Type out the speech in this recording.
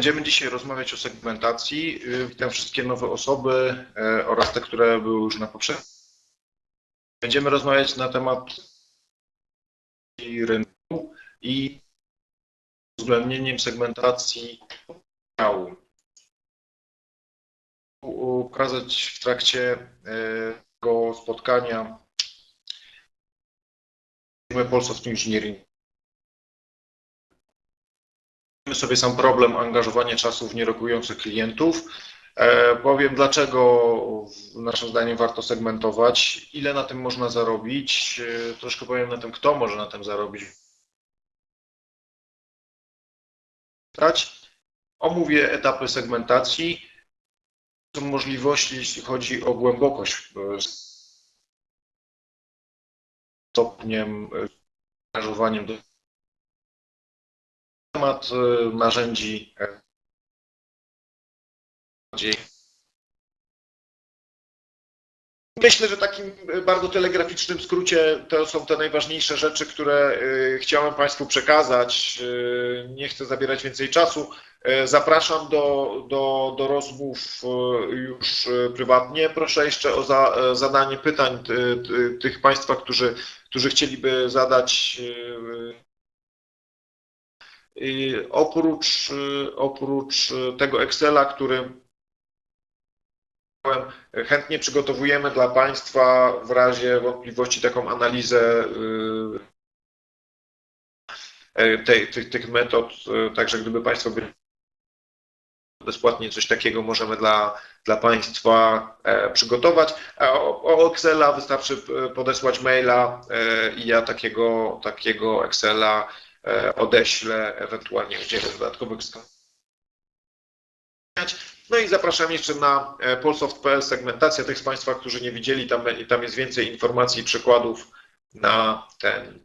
Będziemy dzisiaj rozmawiać o segmentacji. Y, Witam wszystkie nowe osoby e, oraz te, które były już na poprzednim. Będziemy rozmawiać na temat rynku i uwzględnieniem segmentacji działu. Ukazać w trakcie e, tego spotkania Polsoft Engineering. Sobie sam problem angażowania czasu w nierokujących klientów. E, powiem, dlaczego naszym zdaniem warto segmentować, ile na tym można zarobić. E, troszkę powiem na tym, kto może na tym zarobić. Omówię etapy segmentacji. Są możliwości, jeśli chodzi o głębokość e, stopniem angażowaniem do temat e, narzędzi e, bardziej. Myślę, że takim e, bardzo telegraficznym skrócie to są te najważniejsze rzeczy, które e, chciałem Państwu przekazać. Nie chcę zabierać więcej czasu. Zapraszam do, do, do rozmów już prywatnie. Proszę jeszcze o za, zadanie pytań ty- ty- tych Państwa, którzy, którzy chcieliby zadać oprócz, oprócz tego Excela, który chętnie przygotowujemy dla Państwa w razie wątpliwości taką analizę y, tej, tych, tych metod, y, także gdyby Państwo byli bezpłatnie coś takiego możemy dla, dla Państwa e, przygotować. O, o Excela wystarczy e, podesłać maila e, i ja takiego, takiego Excela odeślę, ewentualnie udzielę dodatkowych wskazówek. No i zapraszam jeszcze na e, polsoft.pl segmentacja tych z Państwa, którzy nie widzieli, tam, tam jest więcej informacji i przykładów na ten